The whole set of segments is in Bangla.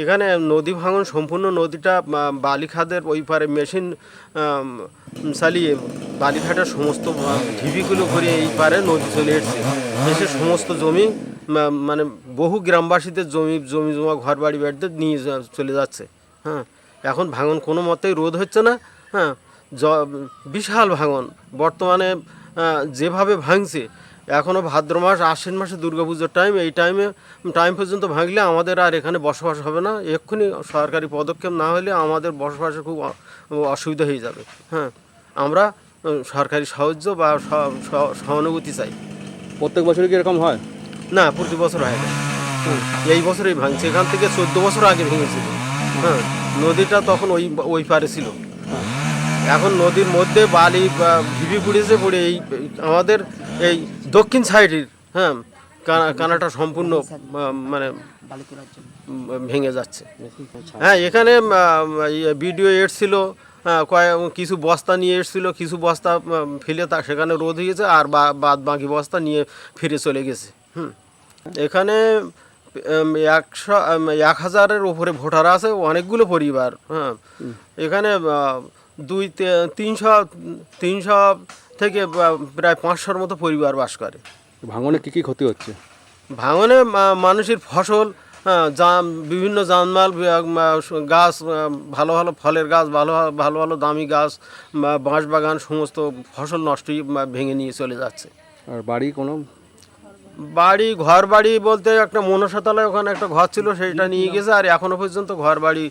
এখানে নদী ভাঙন সম্পূর্ণ নদীটা বালিখাদের ওই পারে মেশিন চালিয়ে বালিঘাটের সমস্ত ঢিবিগুলো ঘুরে এই পারে নদী চলে এসছে। এসে সমস্ত জমি মানে বহু গ্রামবাসীদের জমি জমি জমা ঘর বাড়ি বাড়িতে নিয়ে চলে যাচ্ছে। হ্যাঁ এখন ভাঙন কোনো মতেই রোধ হচ্ছে না। হ্যাঁ বিশাল ভাঙন। বর্তমানে যেভাবে ভাঙছে এখনও ভাদ্র মাস আশ্বিন মাসে দুর্গাপুজোর টাইম এই টাইমে টাইম পর্যন্ত ভাঙলে আমাদের আর এখানে বসবাস হবে না। এক্ষুনি সরকারি পদক্ষেপ না হলে আমাদের বসবাসে খুব অসুবিধা হয়ে যাবে। হ্যাঁ আমরা সরকারি সাহায্য বা সহানুভূতি চাই। প্রত্যেক বছরই কি এরকম হয়? না প্রতি বছর হয় না। হুম, এই বছরই ভাঙছে। এখান থেকে চোদ্দ বছর আগে ভেঙেছিল। হ্যাঁ নদীটা তখন ওই ওই পারে ছিল। এখন নদীর মধ্যে বালি বা ঢিবি পুড়েছে পড়ে এই আমাদের এই দক্ষিণ সাইডের হ্যাঁ কানা- কানাটা সম্পূর্ণ মানে ভেঙে যাচ্ছে। হ্যাঁ এখানে ভিডিও এসছিল কয়েক কিছু বস্তা নিয়ে এসছিল কিছু বস্তা ফেলে তা সেখানে রোদ হয়েছে আর বাদ বাকি বস্তা নিয়ে ফিরে চলে গেছে হুম। এখানে একশো এক হাজারের ওপরে ভোটার আছে অনেকগুলো পরিবার হ্যাঁ। এখানে দুই তিনশো তিনশো থেকে প্রায় পাঁচশোর মতো পরিবার বাস করে। ভাঙনে কি কি ক্ষতি হচ্ছে? ভাঙনে মানুষের ফসল হ্যাঁ, জাম বিভিন্ন জানমাল গাছ ভালো ভালো ফলের গাছ ভালো ভালো ভালো দামি গাছ বাঁশ বাগান সমস্ত ফসল নষ্টই ভেঙে নিয়ে চলে যাচ্ছে। আর বাড়ি কোনো বাড়ি ঘর বাড়ি বলতে একটা মনসাতলায় ওখানে একটা ঘর ছিল সেটা নিয়ে গেছে আর এখনও পর্যন্ত ঘর বাড়ি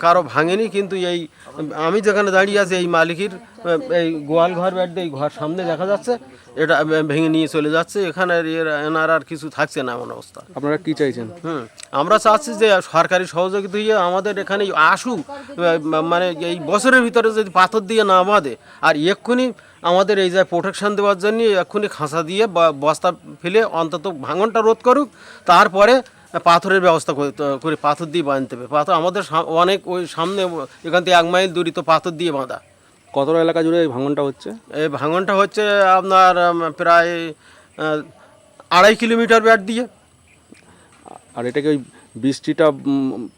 কারও ভাঙেনি কিন্তু এই আমি যেখানে দাঁড়িয়ে আছি এই মালিকের এই গোয়াল ঘর বাড়িতে এই ঘর সামনে দেখা যাচ্ছে এটা ভেঙে নিয়ে চলে যাচ্ছে এখানে এনার আর কিছু থাকছে না এমন অবস্থা। আপনারা কি চাইছেন? হুম আমরা চাচ্ছি যে সরকারি সহযোগিতা দিয়ে আমাদের এখানে আসুক মানে এই বছরের ভিতরে যদি পাথর দিয়ে না বাঁধে আর এক্ষুনি আমাদের এই যে প্রোটেকশান দেওয়ার জন্য এক্ষুনি খাঁচা দিয়ে বা বস্তা ফেলে অন্তত ভাঙনটা রোধ করুক তারপরে পাথরের ব্যবস্থা করে- করে পাথর দিয়ে বাঁধতে হবে। পাথর আমাদের অনেক ওই সামনে এখান থেকে এক মাইল দূরিত পাথর দিয়ে বাঁধা। কতটা এলাকা জুড়ে এই ভাঙনটা হচ্ছে? এই ভাঙনটা হচ্ছে আপনার প্রায় আড়াই কিলোমিটার ব্যাট দিয়ে। আর এটাকে ওই বৃষ্টিটা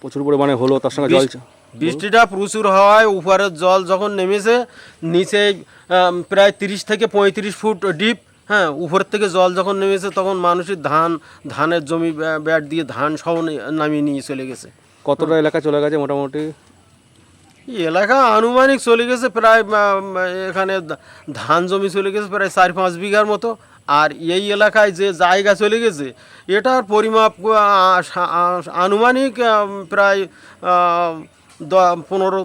প্রচুর পরিমাণে হলো তার সঙ্গে জল বৃষ্টিটা প্রচুর হওয়ায় উপরের জল যখন নেমেছে নিচে প্রায় তিরিশ থেকে পঁয়ত্রিশ ফুট ডিপ হ্যাঁ উপর থেকে জল যখন নেমেছে তখন মানুষের ধান ধানের জমি ব্যাট দিয়ে ধান সহ নামিয়ে নিয়ে চলে গেছে। কতটা এলাকা চলে গেছে মোটামুটি? এলাকা আনুমানিক চলে গেছে প্রায় এখানে ধান জমি চলে গেছে প্রায় চার পাঁচ বিঘার মতো। আর এই এলাকায় যে জায়গা চলে গেছে এটার পরিমাপ আনুমানিক প্রায় দ- পনেরো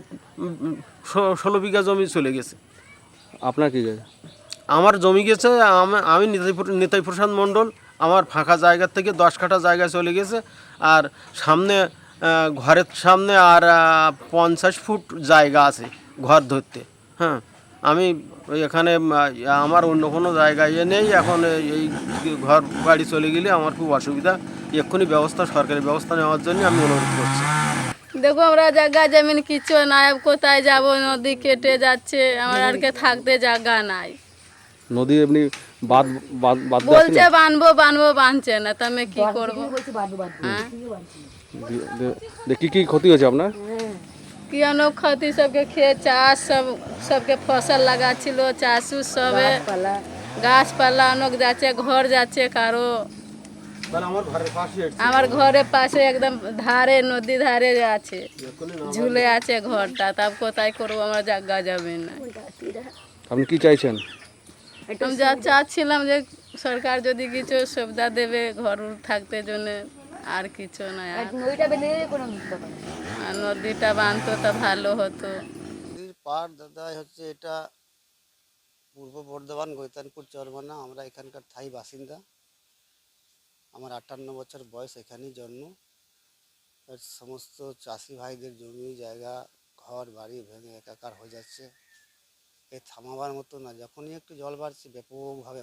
ষোলো বিঘা জমি চলে গেছে। আপনার কি গেছে আমার জমি গেছে আমি নিতাই প্র- প্রসাদ মণ্ডল আমার ফাঁকা জায়গার থেকে দশ কাঠা জায়গায় চলে গেছে। আর সামনে ঘরের সামনে আর পঞ্চাশ ফুট জায়গা আছে ঘর ধরতে। হ্যাঁ আমি এখানে আমার অন্য কোনো জায়গায় ইয়ে নেই এখন এই- এই ঘর বাড়ি চলে গেলে আমার খুব অসুবিধা। এক্ষুনি ব্যবস্থা সরকারি ব্যবস্থা নেওয়ার জন্য আমি অনুরোধ করছি। দেখো আমরা জায়গা জমিন কিছু নাই কোথায় যাব? নদী কেটে যাচ্ছে আমার আর কে থাকতে জায়গা নাই। নদী এমনি বাদ বাদ বলছে বানবো বানবো বানছে না তো আমি কি করব? হ্যাঁ। কি কি ক্ষতি হয়েছে আপনার? কি অনেক ক্ষতি সবকে খেয়ে চাষ সব সবকে ফসল লাগাচ্ছিল চাষ সবে গাছপালা অনেক যাচ্ছে ঘর যাচ্ছে কারও আমার ঘরের পাশে আমার ঘরের পাশে একদম ধারে নদী ধারে আছে। ঝুলে আছে ঘরটা তাব কোথায় করব? আমার জায়গা যাবে না। আপনি কি চাইছেন? আমি যা চাচ্ছিলাম যে সরকার যদি কিছু সুবিধা দেবে ঘর উর থাকতে জন্য আর কিছু না। আর আর নদীটা বানতো তা ভালো হতো। পার দাদা হচ্ছে এটা পূর্ব বর্ধমান গৈতানপুর চরমানা আমরা এখানকার থাই বাসিন্দা। আমার আটান্ন বছর বয়স এখানেই জন্ম। সমস্ত চাষি ভাইদের জমি, জায়গা, ঘর, বাড়ি ভেঙে একাকার হয়ে যাচ্ছে। এ থামাবার মতো না, যখনই একটু জল বাড়ছে, ব্যাপকভাবে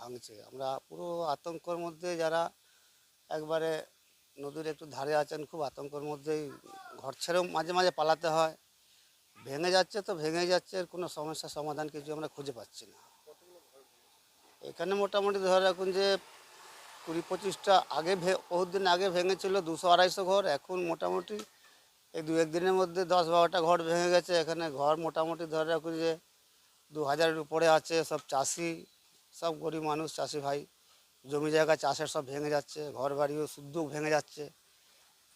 ভাঙছে। আমরা পুরো আতঙ্কর মধ্যে যারা একবারে নদীর একটু ধারে আছেন, খুব আতঙ্কর মধ্যেই ঘর ছেড়েও মাঝে মাঝে পালাতে হয়। ভেঙে যাচ্ছে তো ভেঙে যাচ্ছে, এর কোনো সমস্যার সমাধান কিছু আমরা খুঁজে পাচ্ছি না। এখানে মোটামুটি ধরে রাখুন যে কুড়ি পঁচিশটা আগে বহুত দিন আগে ভেঙেছিল, দুশো আড়াইশো ঘর, এখন মোটামুটি এই দু একদিনের মধ্যে দশ বারোটা ঘর ভেঙে গেছে, এখানে ঘর মোটামুটি ধরে রাখুন যে দু হাজারের উপরে আছে, সব চাষি, সব গরিব মানুষ, চাষি ভাই, জমি জায়গা চাষের সব ভেঙে যাচ্ছে ঘর বাড়িও শুদ্ধ ভেঙে যাচ্ছে।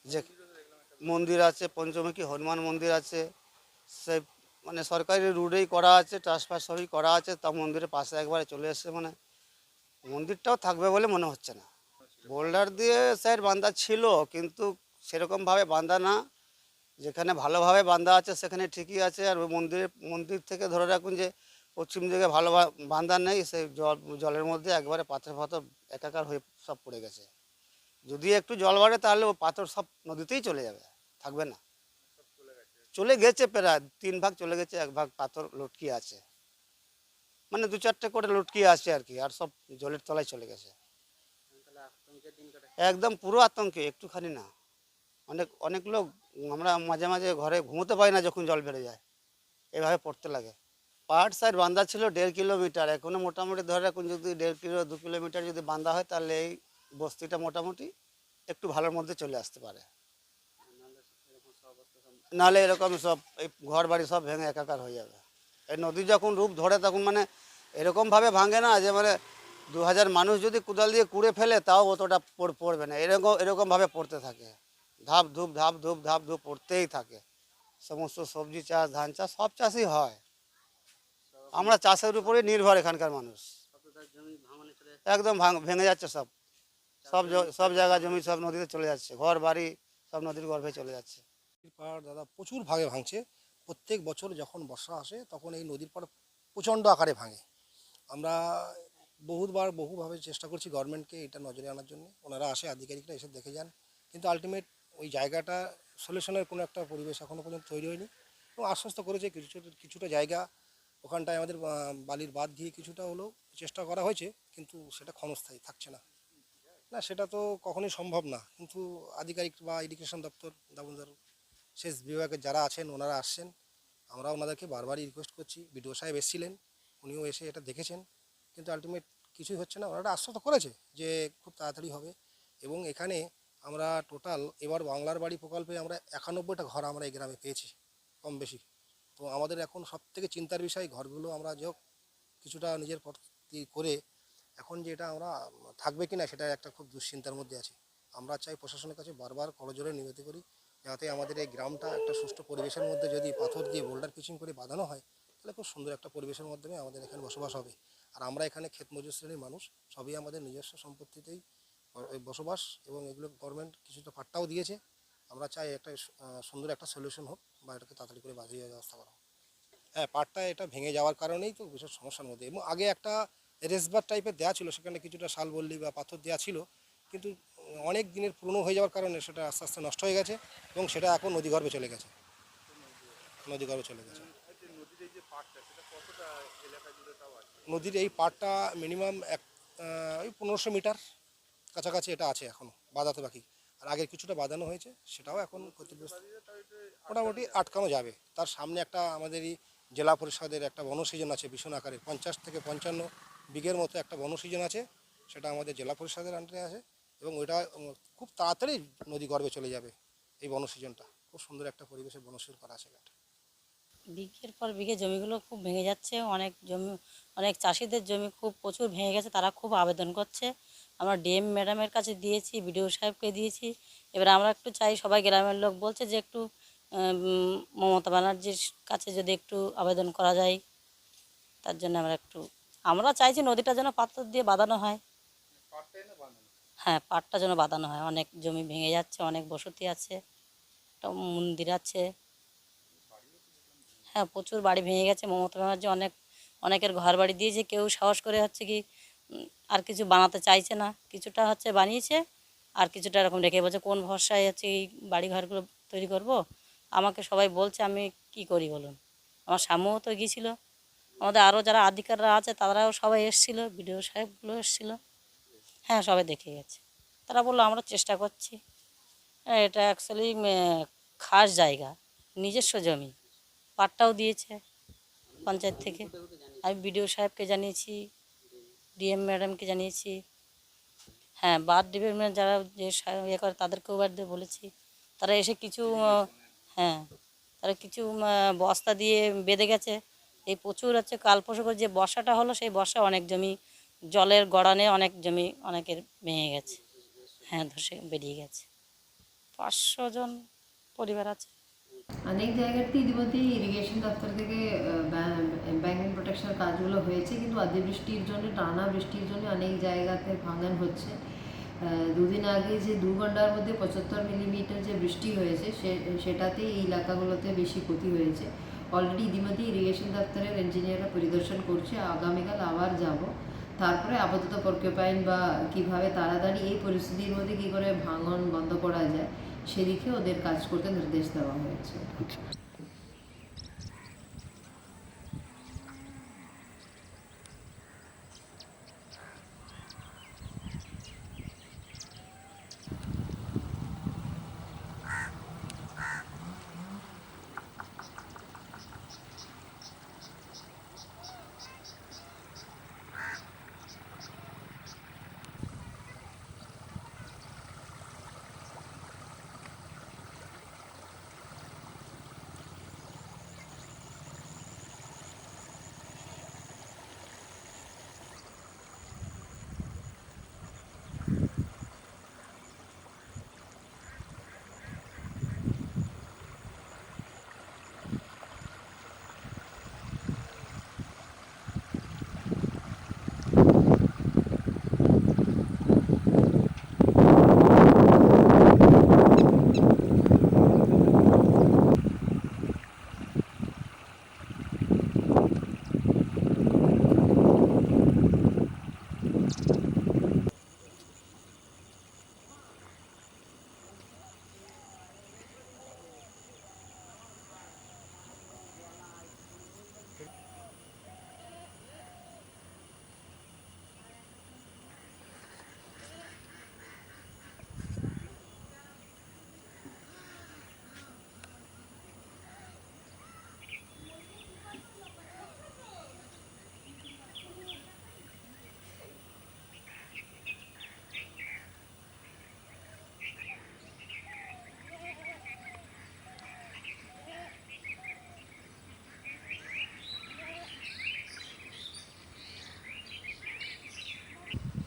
যে মন্দির আছে, পঞ্চমুখী হনুমান মন্দির আছে, সে মানে সরকারি রুটেই করা আছে ট্রান্সফার সবই করা আছে, তা মন্দিরের পাশে একবারে চলে এসছে মানে মন্দিরটাও থাকবে বলে মনে হচ্ছে না। বোল্ডার দিয়ে স্যার বান্ধা ছিল, কিন্তু সেরকমভাবে বান্ধা না। যেখানে ভালোভাবে বান্ধা আছে, সেখানে ঠিকই আছে। আর ওই মন্দিরের মন্দির থেকে ধরে রাখুন যে, পশ্চিম দিকে ভালো বা- বান্ধা নেই, সেই জল, জলের মধ্যে একবারে পাথর ফাথর একাকার হয়ে সব পড়ে গেছে। যদি একটু জল বাড়ে, তাহলে ও পাথর সব নদীতেই চলে যাবে, থাকবে না। চলে গেছে প্রায়, তিন ভাগ চলে গেছে, এক ভাগ পাথর লটকিয়ে আছে। মানে দু চারটে করে লুটকিয়ে আছে আর কি, আর সব জলের তলায় চলে গেছে। একদম পুরো আতঙ্কে, একটুখানি না। অনেক অনেক লোক, আমরা মাঝে মাঝে ঘরে ঘুমোতে পারি না যখন জল বেড়ে যায়। এভাবে পড়তে লাগে। পাহাড় সাইড বান্ধা ছিল দেড় কিলোমিটার, এখনও মোটামুটি ধরে রাখুন যদি দেড় কিলো, দু কিলোমিটার যদি বান্ধা হয় তাহলে এই বস্তিটা মোটামুটি একটু ভালোর মধ্যে চলে আসতে পারে। নাহলে এরকম সব, এই ঘর বাড়ি সব ভেঙে একাকার হয়ে যাবে। এই নদী যখন রূপ ধরে তখন মানে এরকমভাবে ভাঙে না যে মানে দু হাজার মানুষ যদি কোদাল দিয়ে কুড়ে ফেলে, তাও অতটা পড়বে না। এরকম এরকমভাবে পড়তে থাকে। ধাপ ধূপ ধাপ ধূপ ধাপ ধূপ পড়তেই থাকে। সমস্ত সবজি চাষ, ধান চাষ সব চাষই হয়। আমরা চাষের উপরে নির্ভর এখানকার মানুষ। একদম ভাঙ- যাচ্ছে সব। সব সব জায়গা জমি সব নদীতে চলে যাচ্ছে। ঘর বাড়ি সব নদীর গর্ভে চলে যাচ্ছে। পাহাড় দাদা প্রচুর ভাগে ভাঙছে। প্রত্যেক বছর যখন বর্ষা আসে, তখন এই নদীর পাড় প্রচণ্ড আকারে ভাঙে। আমরা বহুবার বহুভাবে চেষ্টা করছি গভর্নমেন্টকে এটা নজরে আনার জন্য। ওনারা আসে, আধিকারিকরা এসে দেখে যান। কিন্তু আলটিমেট ওই জায়গাটা সলিউশনের কোনো একটা পরিবেশ এখনও পর্যন্ত তৈরি হয়নি। এবং আশ্বস্ত করেছে কিছু কিছুটা জায়গা। ওখানটায় আমাদের বালির বাদ দিয়ে কিছুটা হলেও চেষ্টা করা হয়েছে, কিন্তু সেটা ক্ষণস্থায়ী, থাকছে না। না, সেটা তো কখনোই সম্ভব না। কিন্তু আধিকারিক বা এডুকেশন দপ্তর, দামোদর শেষ বিভাগের যারা আছেন, ওনারা আসছেন। আমরা ওনাদেরকে বারবারই রিকোয়েস্ট করছি। বিডিও সাহেব এসেছিলেন, উনিও এসে এটা দেখেছেন। কিন্তু আলটিমেট কিছুই হচ্ছে না। ওনারা আশ্বস্ত করেছে যে খুব তাড়াতাড়ি হবে। এবং এখানে আমরা টোটাল এবার বাংলার বাড়ি প্রকল্পে আমরা একানব্বইটা ঘর আমরা এই গ্রামে পেয়েছি, কম বেশি। তো আমাদের এখন সব থেকে চিন্তার বিষয়, ঘরগুলো আমরা যে কিছুটা নিজের প্রতি করে এখন যে এটা আমরা থাকবে কি না সেটা একটা খুব দুশ্চিন্তার মধ্যে আছি। আমরা চাই প্রশাসনের কাছে বারবার করজোরে নিবেদন করি। যাতে আমাদের এই গ্রামটা একটা সুষ্ঠু পরিবেশের মধ্যে যদি পাথর দিয়ে বোল্ডার পিচিং করে বাঁধানো হয়, তাহলে খুব সুন্দর একটা পরিবেশের মাধ্যমে আমাদের এখানে বসবাস হবে। আর আমরা এখানে ক্ষেত মজুর শ্রেণির মানুষ, সবই আমাদের নিজস্ব সম্পত্তিতেই বসবাস এবং এগুলো গভর্নমেন্ট কিছুটা পাট্টাও দিয়েছে। আমরা চাই একটা সুন্দর একটা সলিউশন হোক বা এটাকে তাড়াতাড়ি করে বাজিয়ে ব্যবস্থা করা হ্যাঁ পাটটা এটা ভেঙে যাওয়ার কারণেই তো বিশেষ সমস্যার মধ্যে। এবং আগে একটা রেসবার টাইপের দেওয়া ছিল, সেখানে কিছুটা শাল বললি বা পাথর দেওয়া ছিল। কিন্তু অনেক দিনের পুরনো হয়ে যাওয়ার কারণে সেটা আস্তে আস্তে নষ্ট হয়ে গেছে এবং সেটা এখন নদীগর্ভে চলে গেছে। নদীগর্ভে চলে গেছে। নদীর এই পাড়টা মিনিমাম এক ওই পনেরোশো মিটার কাছাকাছি এটা আছে এখনও বাঁধাতে বাকি। আর আগে কিছুটা বাঁধানো হয়েছে, সেটাও এখন ক্ষতিগ্রস্ত। মোটামুটি আটকানো যাবে। তার সামনে একটা আমাদেরই জেলা পরিষদের একটা বনসৃজন আছে ভীষণ আকারের পঞ্চাশ থেকে পঞ্চান্ন বিঘের মতো একটা বনসৃজন আছে, সেটা আমাদের জেলা পরিষদের আন্ডারে আছে। এবং ওইটা খুব তাড়াতাড়ি নদী গর্বে চলে যাবে এই বনসৃজনটা খুব সুন্দর একটা পরিবেশে বনসৃজন করা আছে এটা বিঘের পর বিঘে জমিগুলো খুব ভেঙে যাচ্ছে অনেক জমি অনেক চাষিদের জমি খুব প্রচুর ভেঙে গেছে তারা খুব আবেদন করছে। আমরা ডিএম ম্যাডামের কাছে দিয়েছি বিডিও সাহেবকে দিয়েছি। এবার আমরা একটু চাই সবাই গ্রামের লোক বলছে যে একটু মমতা ব্যানার্জির কাছে যদি একটু আবেদন করা যায় তার জন্য আমরা একটু আমরা চাইছি নদীটা যেন পাথর দিয়ে বাঁধানো হয়। হ্যাঁ পাটটা যেন বাঁধানো হয়। অনেক জমি ভেঙে যাচ্ছে, অনেক বসতি আছে, একটা মন্দির আছে। হ্যাঁ প্রচুর বাড়ি ভেঙে গেছে। মমতা ব্যানার্জি অনেক, অনেকের ঘর বাড়ি দিয়েছে। কেউ সাহস করে হচ্ছে কি আর কিছু বানাতে চাইছে না। কিছুটা হচ্ছে বানিয়েছে, আর কিছুটা এরকম রেখে বলছে, কোন ভরসায় হচ্ছে এই বাড়ি ঘরগুলো তৈরি করব? আমাকে সবাই বলছে, আমি কি করি বলুন? আমার স্বামীও তো গিয়েছিল। আমাদের আরও যারা আধিকাররা আছে, তারাও সবাই এসেছিল, বিডিও সাহেবগুলো এসেছিল। হ্যাঁ সবাই দেখে গেছে। তারা বলল আমরা চেষ্টা করছি। হ্যাঁ, এটা অ্যাকচুয়ালি খাস জায়গা নিজস্ব জমি। পাটটাও দিয়েছে পঞ্চায়েত থেকে। আমি বিডিও সাহেবকে জানিয়েছি ডিএম ম্যাডামকে জানিয়েছি। হ্যাঁ বাদ ডিপার্টমেন্ট যারা যে ইয়ে করে তাদেরকেও বার দিয়ে বলেছি। তারা এসে কিছু হ্যাঁ তারা কিছু বস্তা দিয়ে বেঁধে গেছে। এই প্রচুর হচ্ছে কাল যে বর্ষাটা হলো সেই বর্ষা অনেক জমি জলের গড়ানে অনেক জমি অনেকের ভেঙে গেছে। হ্যাঁ ধসে বেরিয়ে গেছে। পাঁচশো জন পরিবার আছে। অনেক জায়গাতে ইতিমধ্যেই ইরিগেশন দপ্তর থেকে ব্যাঙ্ক প্রোটেকশনের কাজগুলো হয়েছে, কিন্তু অতিবৃষ্টির জন্য, টানা বৃষ্টির জন্য অনেক জায়গাতে ভাঙান হচ্ছে। দুদিন আগে যে দু ঘণ্টার মধ্যে পঁচাত্তর মিলিমিটার যে বৃষ্টি হয়েছে সেটাতে এই এলাকাগুলোতে বেশি ক্ষতি হয়েছে। অলরেডি ইতিমধ্যে ইরিগেশন দপ্তরের ইঞ্জিনিয়াররা পরিদর্শন করছে, আগামীকাল আবার যাব। তারপরে আপাতত পর্কিউপাইন বা কীভাবে তাড়াতাড়ি এই পরিস্থিতির মধ্যে কি করে ভাঙন বন্ধ করা যায়, সেদিকে ওদের কাজ করতে নির্দেশ দেওয়া হয়েছে।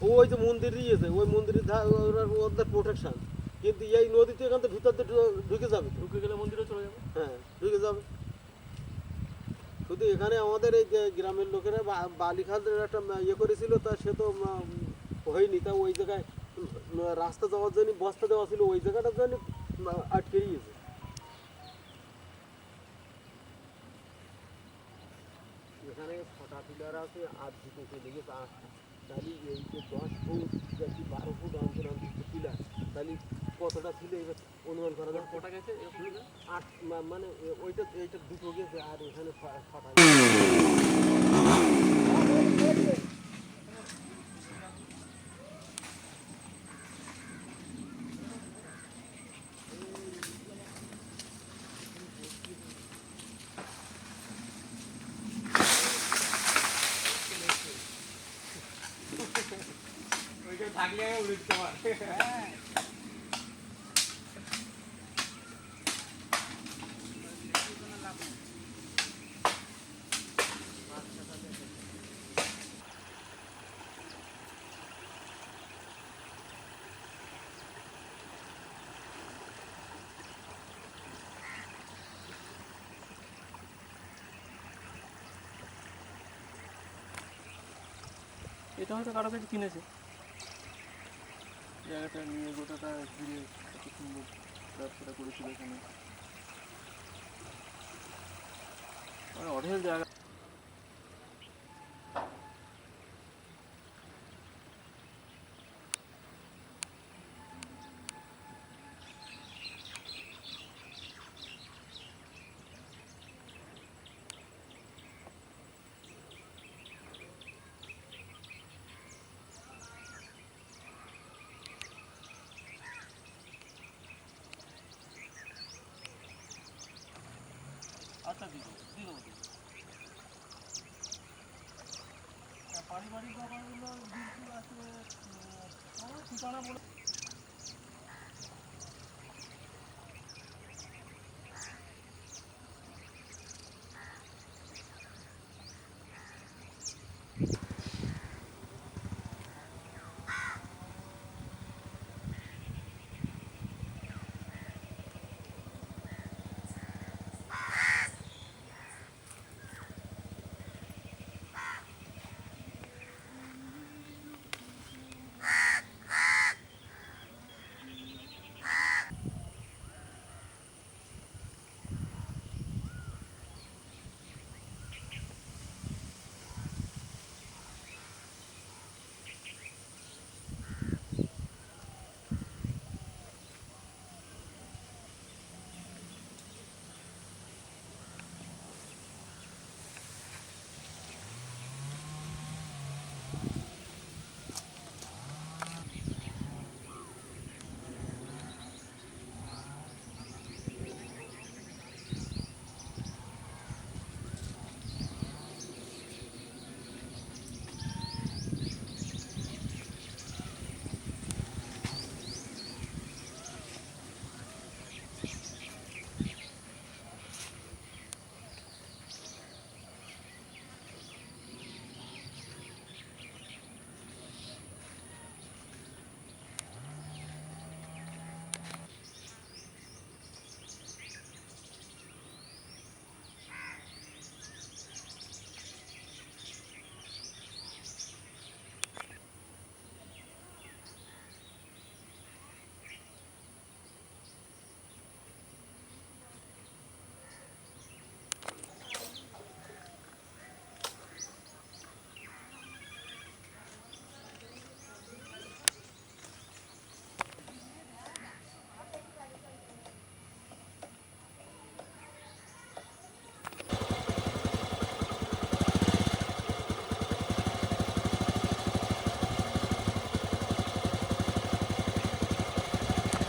ওই যে মন্দির দিয়েছে ওই মন্দিরের ওদের প্রোটেকশন কিন্তু এই নদীতে এখান থেকে ভিতর দিয়ে ঢুকে যাবে। ঢুকে গেলে মন্দিরে চলে যাবে? হ্যাঁ ঢুকে যাবে। শুধু এখানে আমাদের এই যে গ্রামের লোকেরা বা- বালি একটা ইয়ে করেছিল তা সে তো হয়নি। তা ওই জায়গায় রাস্তা যাওয়ার জন্য বস্তা দেওয়া ছিল ওই জায়গাটার জন্য আটকে গিয়েছে এখানে ছটা পিলার আছে আর দুটো চলে গেছে আটটা তাহলে এই যে দশ ফুট কি বারো ফুট অন্তর অন্তর পিলার তাহলে কতটা ছিল এবার অনুমান করা যায়? কটা গেছে? আট মানে ওইটা এইটা দুটো গেছে আর এখানে ছ- এটা হয়তো কারও কাছে কিনেছে। জায়গাটা নিয়ে গোটাটা ঘিরে এত সুন্দর ব্যবসাটা করেছিল এখানে। মানে অঢেল জায়গা। আচ্ছা দিদি দিদি পারিবারিক ব্যাপারগুলো আছে ঠিকানা বলে